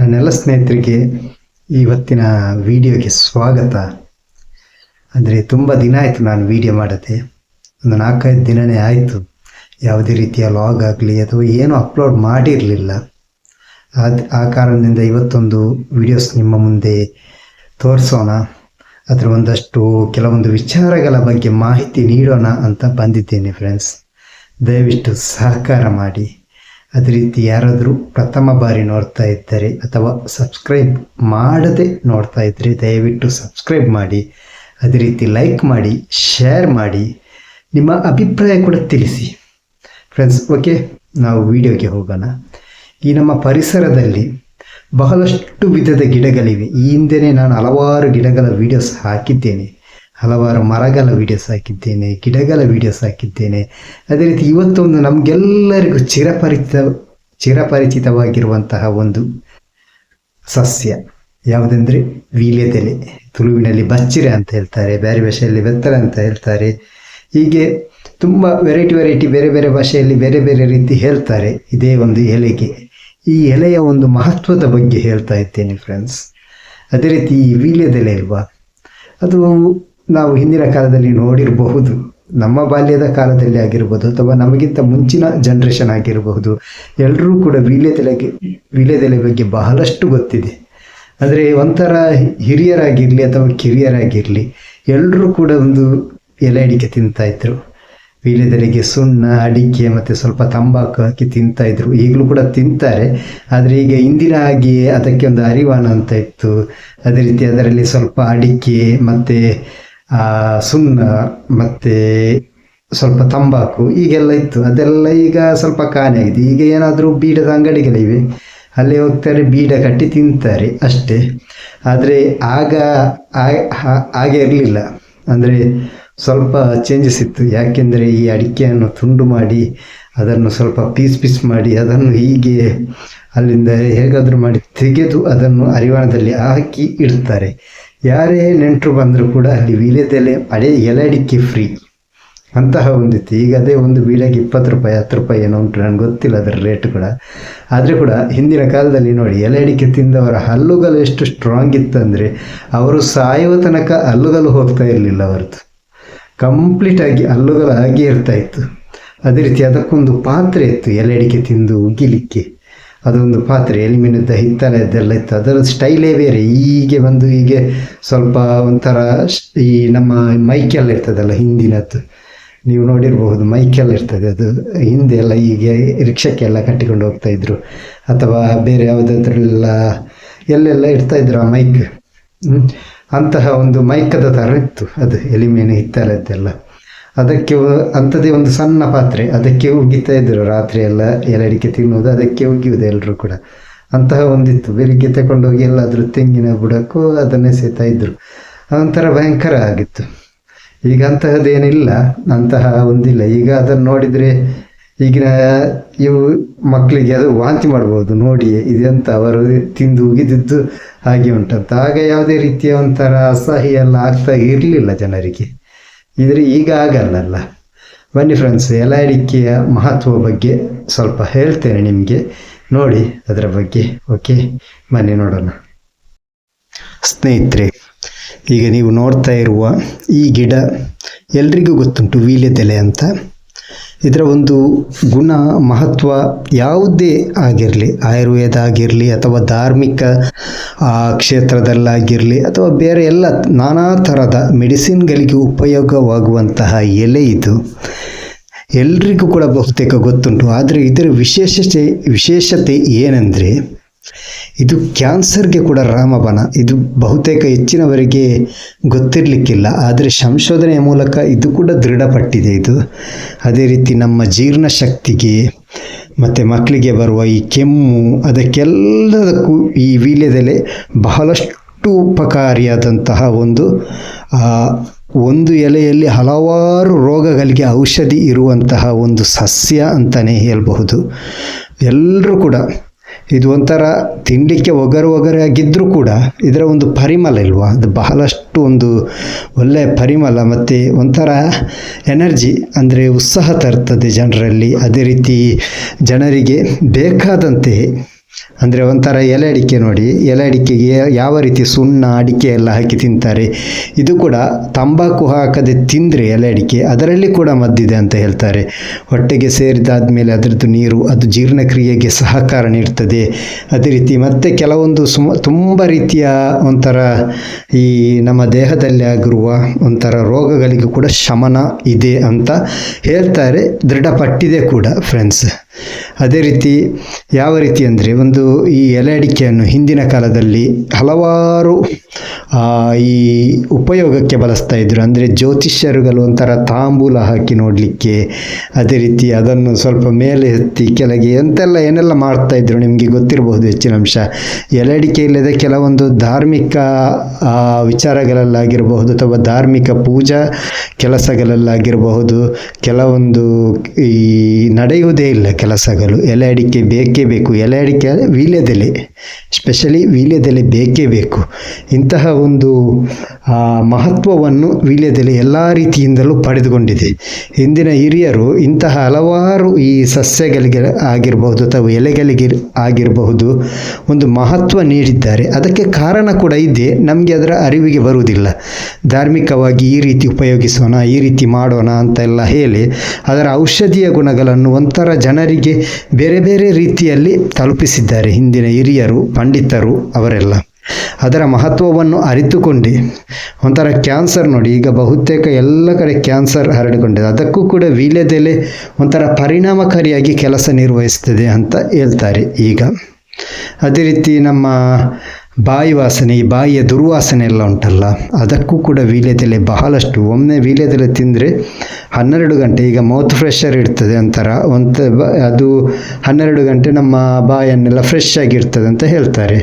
ನನ್ನೆಲ್ಲ ಸ್ನೇಹಿತರಿಗೆ ಇವತ್ತಿನ ವಿಡಿಯೋಗೆ ಸ್ವಾಗತ. ಅಂದರೆ ತುಂಬ ದಿನ ಆಯಿತು ನಾನು ವಿಡಿಯೋ ಮಾಡದೆ. ಒಂದು ನಾಲ್ಕೈದು ದಿನನೇ ಆಯಿತು. ಯಾವುದೇ ರೀತಿಯ ಲಾಗ್ ಆಗಲಿ ಅಥವಾ ಏನೂ ಅಪ್ಲೋಡ್ ಮಾಡಿರಲಿಲ್ಲ. ಅದು ಆ ಕಾರಣದಿಂದ ಇವತ್ತೊಂದು ವಿಡಿಯೋಸ್ ನಿಮ್ಮ ಮುಂದೆ ತೋರಿಸೋಣ. ಅದರ ಒಂದಷ್ಟು ಕೆಲವೊಂದು ವಿಚಾರಗಳ ಬಗ್ಗೆ ಮಾಹಿತಿ ನೀಡೋಣ ಅಂತ ಬಂದಿದ್ದೇನೆ ಫ್ರೆಂಡ್ಸ್ ದಯವಿಟ್ಟು ಸಹಕಾರ ಮಾಡಿ. ಅದೇ ರೀತಿ ಯಾರಾದರೂ ಪ್ರಥಮ ಬಾರಿ ನೋಡ್ತಾ ಇದ್ದರೆ ಅಥವಾ ಸಬ್ಸ್ಕ್ರೈಬ್ ಮಾಡದೆ ನೋಡ್ತಾ ಇದ್ದರೆ ದಯವಿಟ್ಟು ಸಬ್ಸ್ಕ್ರೈಬ್ ಮಾಡಿ, ಅದೇ ರೀತಿ ಲೈಕ್ ಮಾಡಿ, ಶೇರ್ ಮಾಡಿ, ನಿಮ್ಮ ಅಭಿಪ್ರಾಯ ಕೂಡ ತಿಳಿಸಿ. ಫ್ರೆಂಡ್ಸ್, ಓಕೆ, ನಾವು ವಿಡಿಯೋಗೆ ಹೋಗೋಣ. ಈ ನಮ್ಮ ಪರಿಸರದಲ್ಲಿ ಬಹಳಷ್ಟು ವಿಧದ ಗಿಡಗಳಿವೆ. ಈ ಹಿಂದೆನೇ ನಾನು ಹಲವಾರು ಗಿಡಗಳ ವಿಡಿಯೋಸ್ ಹಾಕಿದ್ದೇನೆ. ಹಲವಾರು ಮರಗಳ ವೀಡಿಯೋಸ್ ಹಾಕಿದ್ದೇನೆ, ಗಿಡಗಳ ವಿಡಿಯೋಸ್ ಹಾಕಿದ್ದೇನೆ. ಅದೇ ರೀತಿ ಇವತ್ತೊಂದು ನಮಗೆಲ್ಲರಿಗೂ ಚಿರಪರಿಚಿತ, ಚಿರಪರಿಚಿತವಾಗಿರುವಂತಹ ಒಂದು ಸಸ್ಯ. ಯಾವುದೆಂದರೆ ವೀಳ್ಯದೆಲೆ, ತುಳುವಿನಲ್ಲಿ ಬಚ್ಚಿರೆ ಅಂತ ಹೇಳ್ತಾರೆ, ಬೇರೆ ಭಾಷೆಯಲ್ಲಿ ಬೆತ್ತರೆ ಅಂತ ಹೇಳ್ತಾರೆ. ಹೀಗೆ ತುಂಬ ವೆರೈಟಿ ವೆರೈಟಿ ಬೇರೆ ಬೇರೆ ಭಾಷೆಯಲ್ಲಿ ಬೇರೆ ಬೇರೆ ರೀತಿ ಹೇಳ್ತಾರೆ. ಇದೇ ಒಂದು ಎಲೆಗೆ. ಈ ಎಲೆಯ ಒಂದು ಮಹತ್ವದ ಬಗ್ಗೆ ಹೇಳ್ತಾ ಇದ್ದೇನೆ ಫ್ರೆಂಡ್ಸ್ ಅದೇ ರೀತಿ ಈ ವೀಳ್ಯದೆಲೆ ಅಲ್ವಾ? ಅದು ನಾವು ಹಿಂದಿನ ಕಾಲದಲ್ಲಿ ನೋಡಿರಬಹುದು, ನಮ್ಮ ಬಾಲ್ಯದ ಕಾಲದಲ್ಲಿ ಆಗಿರ್ಬೋದು ಅಥವಾ ನಮಗಿಂತ ಮುಂಚಿನ ಜನ್ರೇಷನ್ ಆಗಿರಬಹುದು ಎಲ್ಲರೂ ಕೂಡ ವೀಳ್ಯದೆಲೆಗೆ ವೀಳ್ಯದೆಲೆ ಬಗ್ಗೆ ಬಹಳಷ್ಟು ಗೊತ್ತಿದೆ. ಅಂದರೆ ಒಂಥರ ಹಿರಿಯರಾಗಿರಲಿ ಅಥವಾ ಕಿರಿಯರಾಗಿರಲಿ ಎಲ್ಲರೂ ಕೂಡ ಒಂದು ಎಲೆ ಅಡಿಕೆ ತಿಂತಾಯಿದ್ರು ವೀಳ್ಯದೆಲೆಗೆ ಸುಣ್ಣ, ಅಡಿಕೆ ಮತ್ತು ಸ್ವಲ್ಪ ತಂಬಾಕು ಹಾಕಿ ತಿಂತಾಯಿದ್ರು ಈಗಲೂ ಕೂಡ ತಿಂತಾರೆ. ಆದರೆ ಈಗ ಇಂದಿನ ಹಾಗೆ ಅದಕ್ಕೆ ಒಂದು ಅರಿವಾನ ಅಂತ ಇತ್ತು. ಅದೇ ರೀತಿ ಅದರಲ್ಲಿ ಸ್ವಲ್ಪ ಅಡಿಕೆ ಮತ್ತು ಸುಣ್ಣ ಮತ್ತು ಸ್ವಲ್ಪ ತಂಬಾಕು ಈಗೆಲ್ಲ ಇತ್ತು. ಅದೆಲ್ಲ ಈಗ ಸ್ವಲ್ಪ ಕಾಣೆಯಾಗಿದೆ ಈಗ ಏನಾದರೂ ಬೀಡದ ಅಂಗಡಿಗಳಿವೆ. ಅಲ್ಲಿ ಹೋಗ್ತಾರೆ, ಬೀಡ ಕಟ್ಟಿ ತಿಂತಾರೆ ಅಷ್ಟೇ. ಆದರೆ ಆಗ ಹಾಗೆ ಇರಲಿಲ್ಲ. ಅಂದರೆ ಸ್ವಲ್ಪ ಚೇಂಜಸ್ ಇತ್ತು. ಯಾಕೆಂದರೆ ಈ ಅಡಿಕೆಯನ್ನು ತುಂಡು ಮಾಡಿ, ಅದನ್ನು ಸ್ವಲ್ಪ ಪೀಸ್ ಪೀಸ್ ಮಾಡಿ, ಅದನ್ನು ಹೀಗೆ ಅಲ್ಲಿಂದ ಹೇಗಾದರೂ ಮಾಡಿ ತೆಗೆದು ಅದನ್ನು ಅರಿವಾಣದಲ್ಲಿ ಹಾಕಿ ಇಡ್ತಾರೆ. ಯಾರೇ ನೆಂಟರು ಬಂದರೂ ಕೂಡ ಅಲ್ಲಿ ವೀಳ್ಯದೆಲೆ ಅಡೆ ಎಲೆ ಫ್ರೀ ಅಂತಹ ಒಂದಿತ್ತು ಈಗ ಅದೇ ಒಂದು ವೀಳೆಗೆ ಇಪ್ಪತ್ತು ರೂಪಾಯಿ, ಹತ್ತು ರೂಪಾಯಿ ಏನೋ ಉಂಟು. ನನಗೆ ಗೊತ್ತಿಲ್ಲ ಅದರ ರೇಟ್ ಕೂಡ. ಆದರೆ ಕೂಡ ಹಿಂದಿನ ಕಾಲದಲ್ಲಿ ನೋಡಿ ಎಲೆ ಅಡಿಕೆ ತಿಂದವರ ಹಲ್ಲುಗಳು ಎಷ್ಟು ಸ್ಟ್ರಾಂಗ್ ಇತ್ತಂದರೆ ಅವರು ಸಾಯುವ ತನಕ ಹಲ್ಲುಗಳು ಹೋಗ್ತಾ ಇರಲಿಲ್ಲ ಅವರದ್ದು ಕಂಪ್ಲೀಟಾಗಿ ಹಲ್ಲುಗಳು ಹಾಗೆ ಇರ್ತಾ ಇತ್ತು. ಅದೇ ರೀತಿ ಅದಕ್ಕೊಂದು ಪಾತ್ರೆ ಇತ್ತು ಎಲೆ ಅಡಿಕೆ ತಿಂದು ಉಗಿಲಿಕ್ಕೆ. ಅದೊಂದು ಪಾತ್ರೆ ಎಲಿಮಿನದ ಹಿತ್ತಲೆದ್ದೆಲ್ಲ ಇತ್ತು. ಅದರ ಸ್ಟೈಲೇ ಬೇರೆ. ಹೀಗೆ ಬಂದು ಹೀಗೆ ಸ್ವಲ್ಪ ಒಂಥರ ಈ ನಮ್ಮ ಮೈಕೆಲ್ಲ ಇರ್ತದಲ್ಲ ಹಿಂದಿನದ್ದು. ನೀವು ನೋಡಿರಬಹುದು ಮೈಕೆಲ್ಲ ಇರ್ತದೆ ಅದು. ಹಿಂದೆ ಎಲ್ಲ ಹೀಗೆ ರಿಕ್ಷಕ್ಕೆಲ್ಲ ಕಟ್ಟಿಕೊಂಡು ಹೋಗ್ತಾ ಇದ್ರು. ಅಥವಾ ಬೇರೆ ಯಾವುದಾದ್ರೆಲ್ಲ ಎಲ್ಲೆಲ್ಲ ಇಡ್ತಾ ಇದ್ರು ಆ ಮೈಕ್. ಅಂತಹ ಒಂದು ಮೈಕದ ಥರ ಇತ್ತು ಅದು, ಎಲಿಮಿನ ಹಿತ್ತಲದ್ದೆಲ್ಲ ಅದಕ್ಕೆ ಅಂಥದ್ದೇ ಒಂದು ಸಣ್ಣ ಪಾತ್ರೆ. ಅದಕ್ಕೆ ಉಗಿತಾ ಇದ್ದರು ರಾತ್ರಿ ಎಲ್ಲ ಎಲಡಿಕೆ ತಿನ್ನುವುದು. ಅದಕ್ಕೆ ಉಗಿಯುವುದು ಎಲ್ಲರೂ ಕೂಡ. ಅಂತಹ ಒಂದಿತ್ತು. ಬೆಳಿಗ್ಗೆ ತಗೊಂಡೋಗಿ ಎಲ್ಲಾದರೂ ತೆಂಗಿನ ಬುಡಕ್ಕೂ ಅದನ್ನೇ ಸೇತಾ ಇದ್ದರು. ಒಂಥರ ಭಯಂಕರ ಆಗಿತ್ತು. ಈಗ ಅಂತಹದ್ದೇನಿಲ್ಲ. ಅಂತಹ ಒಂದಿಲ್ಲ. ಈಗ ಅದನ್ನು ನೋಡಿದರೆ ಈಗಿನ ಇವು ಮಕ್ಕಳಿಗೆ ಅದು ವಾಂತಿ ಮಾಡ್ಬೋದು. ನೋಡಿ ಇದೆಂತ ಅವರು ತಿಂದು ಉಗಿದಿದ್ದು ಹಾಗೆ ಉಂಟಂತ. ಆಗ ಯಾವುದೇ ರೀತಿಯ ಒಂಥರ ಅಸಹ್ಯ ಎಲ್ಲ ಆಗ್ತಾ ಇರಲಿಲ್ಲ ಜನರಿಗೆ. ಇದ್ರೆ ಈಗ ಆಗಲ್ಲಲ್ಲ. ಬನ್ನಿ ಫ್ರೆಂಡ್ಸ್ ಎಲ್ಲ ಅಡಿಕೆಯ ಮಹತ್ವ ಬಗ್ಗೆ ಸ್ವಲ್ಪ ಹೇಳ್ತೇನೆ ನಿಮಗೆ. ನೋಡಿ ಅದರ ಬಗ್ಗೆ ಓಕೆ ಬನ್ನಿ ನೋಡೋಣ. ಸ್ನೇಹಿತರೆ, ಈಗ ನೀವು ನೋಡ್ತಾ ಇರುವ ಈ ಗಿಡ ಎಲ್ರಿಗೂ ಗೊತ್ತುಂಟು, ವೀಳ್ಯದೆಲೆ ಅಂತ. ಇದರ ಒಂದು ಗುಣ, ಮಹತ್ವ ಯಾವುದೇ ಆಗಿರಲಿ, ಆಯುರ್ವೇದ ಆಗಿರಲಿ ಅಥವಾ ಧಾರ್ಮಿಕ ಕ್ಷೇತ್ರದಲ್ಲಾಗಿರಲಿ ಅಥವಾ ಬೇರೆ ಎಲ್ಲ ನಾನಾ ಥರದ ಮೆಡಿಸಿನ್ಗಳಿಗೆ ಉಪಯೋಗವಾಗುವಂತಹ ಎಲೆ ಇದು. ಎಲ್ರಿಗೂ ಕೂಡ ಬಹುತೇಕ ಗೊತ್ತುಂಟು. ಆದರೆ ಇದರ ವಿಶೇಷತೆ ವಿಶೇಷತೆ ಏನೆಂದರೆ ಇದು ಕ್ಯಾನ್ಸರ್ಗೆ ಕೂಡ ರಾಮಬಾಣ. ಇದು ಬಹುತೇಕ ಹೆಚ್ಚಿನವರಿಗೆ ಗೊತ್ತಿರಲಿಕ್ಕಿಲ್ಲ. ಆದರೆ ಸಂಶೋಧನೆಯ ಮೂಲಕ ಇದು ಕೂಡ ದೃಢಪಟ್ಟಿದೆ ಇದು. ಅದೇ ರೀತಿ ನಮ್ಮ ಜೀರ್ಣಶಕ್ತಿಗೆ, ಮತ್ತು ಮಕ್ಕಳಿಗೆ ಬರುವ ಈ ಕೆಮ್ಮು, ಅದಕ್ಕೆಲ್ಲದಕ್ಕೂ ಈ ವೀಳ್ಯದೆಲೆ ಬಹಳಷ್ಟು ಉಪಕಾರಿಯಾದಂತಹ ಒಂದು ಒಂದು ಎಲೆಯಲ್ಲಿ ಹಲವಾರು ರೋಗಗಳಿಗೆ ಔಷಧಿ ಇರುವಂತಹ ಒಂದು ಸಸ್ಯ ಅಂತಲೇ ಹೇಳಬಹುದು. ಎಲ್ಲರೂ ಕೂಡ ಇದು ಒಂಥರ ತಿನ್ನಲಿಕ್ಕೆ ಒಗರು ಒಗರೆ ಆಗಿದ್ದರೂ ಕೂಡ ಇದರ ಒಂದು ಪರಿಮಳ ಇಲ್ವಾ? ಅದು ಬಹಳಷ್ಟು ಒಂದು ಒಳ್ಳೆಯ ಪರಿಮಳ ಮತ್ತು ಒಂಥರ ಎನರ್ಜಿ, ಅಂದರೆ ಉತ್ಸಾಹ ತರ್ತದೆ ಜನರಲ್ಲಿ. ಅದೇ ರೀತಿ ಜನರಿಗೆ ಬೇಕಾದಂತೆ ಅಂದರೆ ಒಂಥರ ಎಲೆ ಅಡಿಕೆ ನೋಡಿ, ಎಲೆ ಅಡಿಕೆಗೆ ಯಾವ ರೀತಿ ಸುಣ್ಣ, ಅಡಿಕೆ ಎಲ್ಲ ಹಾಕಿ ತಿಂತಾರೆ. ಇದು ಕೂಡ ತಂಬಾಕು ಹಾಕದೆ ತಿಂದರೆ ಎಲೆ ಅಡಿಕೆ, ಅದರಲ್ಲಿ ಕೂಡ ಮದ್ದಿದೆ ಅಂತ ಹೇಳ್ತಾರೆ. ಹೊಟ್ಟೆಗೆ ಸೇರಿದಾದ ಮೇಲೆ ಅದರದ್ದು ನೀರು, ಅದು ಜೀರ್ಣಕ್ರಿಯೆಗೆ ಸಹಕಾರ ನೀಡ್ತದೆ. ಅದೇ ರೀತಿ ಮತ್ತು ಕೆಲವೊಂದು ಸುಮ, ತುಂಬ ರೀತಿಯ ಒಂಥರ ಈ ನಮ್ಮ ದೇಹದಲ್ಲಿ ಆಗಿರುವ ಒಂಥರ ರೋಗಗಳಿಗೂ ಕೂಡ ಶಮನ ಇದೆ ಅಂತ ಹೇಳ್ತಾರೆ. ದೃಢಪಟ್ಟಿದೆ ಕೂಡ ಫ್ರೆಂಡ್ಸ್ ಅದೇ ರೀತಿ ಯಾವ ರೀತಿ ಅಂದರೆ ಒಂದು ಈ ಎಲೆ ಅಡಿಕೆಯನ್ನು ಹಿಂದಿನ ಕಾಲದಲ್ಲಿ ಹಲವಾರು ಈ ಉಪಯೋಗಕ್ಕೆ ಬಳಸ್ತಾ ಇದ್ದರು ಅಂದರೆ ಜ್ಯೋತಿಷ್ಯರುಗಳು ಒಂಥರ ತಾಂಬೂಲ ಹಾಕಿ ನೋಡಲಿಕ್ಕೆ ಅದೇ ರೀತಿ ಅದನ್ನು ಸ್ವಲ್ಪ ಮೇಲೆ ಎತ್ತಿ ಕೆಳಗೆ ಎಂತೆಲ್ಲ ಏನೆಲ್ಲ ಮಾಡ್ತಾಯಿದ್ರು ನಿಮಗೆ ಗೊತ್ತಿರಬಹುದು ಹೆಚ್ಚಿನ ಅಂಶ. ಎಲೆ ಅಡಿಕೆ ಇಲ್ಲದೆ ಕೆಲವೊಂದು ಧಾರ್ಮಿಕ ವಿಚಾರಗಳಲ್ಲಾಗಿರಬಹುದು ಅಥವಾ ಧಾರ್ಮಿಕ ಪೂಜಾ ಕೆಲಸಗಳಲ್ಲಾಗಿರಬಹುದು. ಕೆಲವೊಂದು ಈ ನಡೆಯುವುದೇ ಇಲ್ಲ. ಕೆಲಸಗಳು, ಎಲೆ ಅಡಿಕೆ ಬೇಕೇ ಬೇಕು. ಎಲೆ ಅಡಿಕೆ ವೀಳ್ಯದೆಲೆ ಸ್ಪೆಷಲಿ ವೀಳ್ಯದೆಲೆ ಬೇಕೇ ಬೇಕು. ಇಂತಹ ಒಂದು ಮಹತ್ವವನ್ನು ವೀಳ್ಯದೆಲೆ ಎಲ್ಲ ರೀತಿಯಿಂದಲೂ ಪಡೆದುಕೊಂಡಿದೆ. ಹಿಂದಿನ ಹಿರಿಯರು ಇಂತಹ ಹಲವಾರು ಈ ಸಸ್ಯಗಳಿಗೆ ಆಗಿರಬಹುದು ಅಥವಾ ಎಲೆಗಳಿಗೆ ಆಗಿರಬಹುದು ಒಂದು ಮಹತ್ವ ನೀಡಿದ್ದಾರೆ. ಅದಕ್ಕೆ ಕಾರಣ ಕೂಡ ಇದೆ. ನಮಗೆ ಅದರ ಅರಿವಿಗೆ ಬರುವುದಿಲ್ಲ. ಧಾರ್ಮಿಕವಾಗಿ ಈ ರೀತಿ ಉಪಯೋಗಿಸೋಣ, ಈ ರೀತಿ ಮಾಡೋಣ ಅಂತೆಲ್ಲ ಹೇಳಿ ಅದರ ಔಷಧೀಯ ಗುಣಗಳನ್ನು ಒಂಥರ ಜನರಿಗೆ ಬೇರೆ ಬೇರೆ ರೀತಿಯಲ್ಲಿ ತಲುಪಿಸಿದ್ದಾರೆ ಹಿಂದಿನ ಹಿರಿಯರು, ಪಂಡಿತರು, ಅವರೆಲ್ಲ. ಅದರ ಮಹತ್ವವನ್ನು ಅರಿತುಕೊಂಡು. ಒಂಥರ ಕ್ಯಾನ್ಸರ್ ನೋಡಿ, ಈಗ ಬಹುತೇಕ ಎಲ್ಲ ಕಡೆ ಕ್ಯಾನ್ಸರ್ ಹರಡಿಕೊಂಡಿದೆ. ಅದಕ್ಕೂ ಕೂಡ ವೀಳ್ಯದೆಲೆ ಒಂಥರ ಪರಿಣಾಮಕಾರಿಯಾಗಿ ಕೆಲಸ ನಿರ್ವಹಿಸ್ತದೆ ಅಂತ ಹೇಳ್ತಾರೆ ಈಗ. ಅದೇ ರೀತಿ ನಮ್ಮ ಬಾಯಿ ವಾಸನೆ, ಈ ಬಾಯಿಯ ದುರ್ವಾಸನೆ ಎಲ್ಲ ಉಂಟಲ್ಲ, ಅದಕ್ಕೂ ಕೂಡ ವೀಳ್ಯದೆಲೆ ಬಹಳಷ್ಟು. ಒಮ್ಮೆ ವೀಳ್ಯದೆಲೆ ತಿಂದರೆ ಹನ್ನೆರಡು ಗಂಟೆ, ಈಗ ಮೌತ್ ಫ್ರೆಶರ್ ಇರ್ತದೆ ಒಂಥರ ಒಂದು ಅದು ಹನ್ನೆರಡು ಗಂಟೆ ನಮ್ಮ ಬಾಯನ್ನೆಲ್ಲ ಫ್ರೆಶ್ ಆಗಿರ್ತದೆ ಅಂತ ಹೇಳ್ತಾರೆ.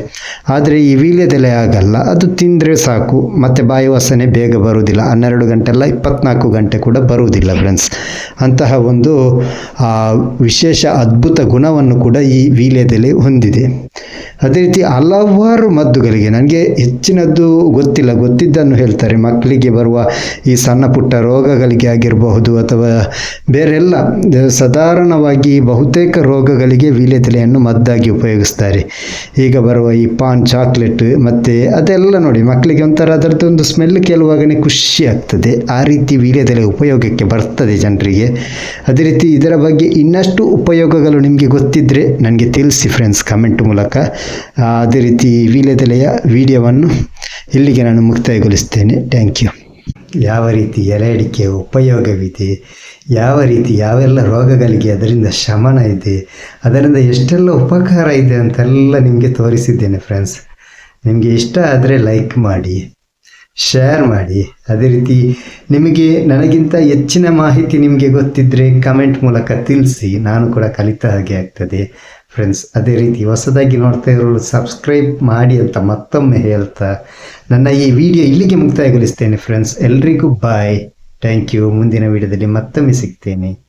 ಆದರೆ ಈ ವೀಳ್ಯದೆಲೆ ಆಗಲ್ಲ, ಅದು ತಿಂದರೆ ಸಾಕು, ಮತ್ತು ಬಾಯಿ ವಾಸನೆ ಬೇಗ ಬರುವುದಿಲ್ಲ. ಹನ್ನೆರಡು ಗಂಟೆ ಅಲ್ಲ, ಇಪ್ಪತ್ನಾಲ್ಕು ಗಂಟೆ ಕೂಡ ಬರುವುದಿಲ್ಲ ಫ್ರೆಂಡ್ಸ್ ಅಂತಹ ಒಂದು ವಿಶೇಷ ಅದ್ಭುತ ಗುಣವನ್ನು ಕೂಡ ಈ ವೀಳ್ಯದೆಲೆ ಹೊಂದಿದೆ. ಅದೇ ರೀತಿ ಹಲವಾರು ಮದ್ದುಗಳಿಗೆ, ನನಗೆ ಹೆಚ್ಚಿನದ್ದು ಗೊತ್ತಿಲ್ಲ, ಗೊತ್ತಿದ್ದನ್ನು ಹೇಳ್ತಾರೆ. ಮಕ್ಕಳಿಗೆ ಬರುವ ಈ ಸಣ್ಣ ಪುಟ್ಟ ರೋಗಗಳಿಗೆ ಆಗಿರಬಹುದು ಅಥವಾ ಬೇರೆಲ್ಲ, ಸಾಧಾರಣವಾಗಿ ಬಹುತೇಕ ರೋಗಗಳಿಗೆ ವೀಳ್ಯದೆಲೆಯನ್ನು ಮದ್ದಾಗಿ ಉಪಯೋಗಿಸ್ತಾರೆ. ಈಗ ಬರುವ ಈ ಪಾನ್ ಚಾಕ್ಲೇಟ್ ಮತ್ತು ಅದೆಲ್ಲ ನೋಡಿ, ಮಕ್ಕಳಿಗೆ ಒಂಥರ ಅದರದ್ದೊಂದು ಸ್ಮೆಲ್ ಕೇಳುವಾಗಲೇ ಖುಷಿ ಆಗ್ತದೆ. ಆ ರೀತಿ ವೀಳ್ಯದೆಲೆ ಉಪಯೋಗಕ್ಕೆ ಬರ್ತದೆ ಜನರಿಗೆ. ಅದೇ ರೀತಿ ಇದರ ಬಗ್ಗೆ ಇನ್ನಷ್ಟು ಉಪಯೋಗಗಳು ನಿಮಗೆ ಗೊತ್ತಿದ್ದರೆ ನನಗೆ ತಿಳಿಸಿ ಫ್ರೆಂಡ್ಸ್ ಕಮೆಂಟ್ ಮೂಲಕ. ಅದೇ ರೀತಿ ವೀಳ್ಯದೆಲೆಯ ವಿಡಿಯೋವನ್ನು ಇಲ್ಲಿಗೆ ನಾನು ಮುಕ್ತಾಯಗೊಳಿಸ್ತೇನೆ ಥ್ಯಾಂಕ್ ಯು ಯಾವ ರೀತಿ ಎಲೆ ಅಡಿಕೆ ಉಪಯೋಗವಿದೆ, ಯಾವ ರೀತಿ ಯಾವೆಲ್ಲ ರೋಗಗಳಿಗೆ ಅದರಿಂದ ಶಮನ ಇದೆ, ಅದರಿಂದ ಎಷ್ಟೆಲ್ಲ ಉಪಕಾರ ಇದೆ ಅಂತೆಲ್ಲ ನಿಮಗೆ ತೋರಿಸಿದ್ದೇನೆ ಫ್ರೆಂಡ್ಸ್ ನಿಮಗೆ ಇಷ್ಟ ಆದರೆ ಲೈಕ್ ಮಾಡಿ. ಶೇರ್ ಮಾಡಿ. ಅದೇ ರೀತಿ ನಿಮಗೆ, ನನಗಿಂತ ಹೆಚ್ಚಿನ ಮಾಹಿತಿ ನಿಮಗೆ ಗೊತ್ತಿದ್ದರೆ ಕಮೆಂಟ್ ಮೂಲಕ ತಿಳಿಸಿ. ನಾನು ಕೂಡ ಕಲಿತ ಹಾಗೆ ಆಗ್ತದೆ. ಫ್ರೆಂಡ್ಸ್ ಅದೇ ರೀತಿ ಹೊಸದಾಗಿ ನೋಡ್ತಾ ಇರೋರು ಸಬ್ಸ್ಕ್ರೈಬ್ ಮಾಡಿ ಅಂತ ಮತ್ತೊಮ್ಮೆ ಹೇಳ್ತಾ ನನ್ನ ಈ ವಿಡಿಯೋ ಇಲ್ಲಿಗೆ ಮುಕ್ತಾಯಗೊಳಿಸ್ತೇನೆ. ಫ್ರೆಂಡ್ಸ್ ಎಲ್ರಿಗೂ ಬಾಯ್ ಥ್ಯಾಂಕ್ ಯು ಮುಂದಿನ ವಿಡಿಯೋದಲ್ಲಿ ಮತ್ತೊಮ್ಮೆ ಸಿಗ್ತೇನೆ.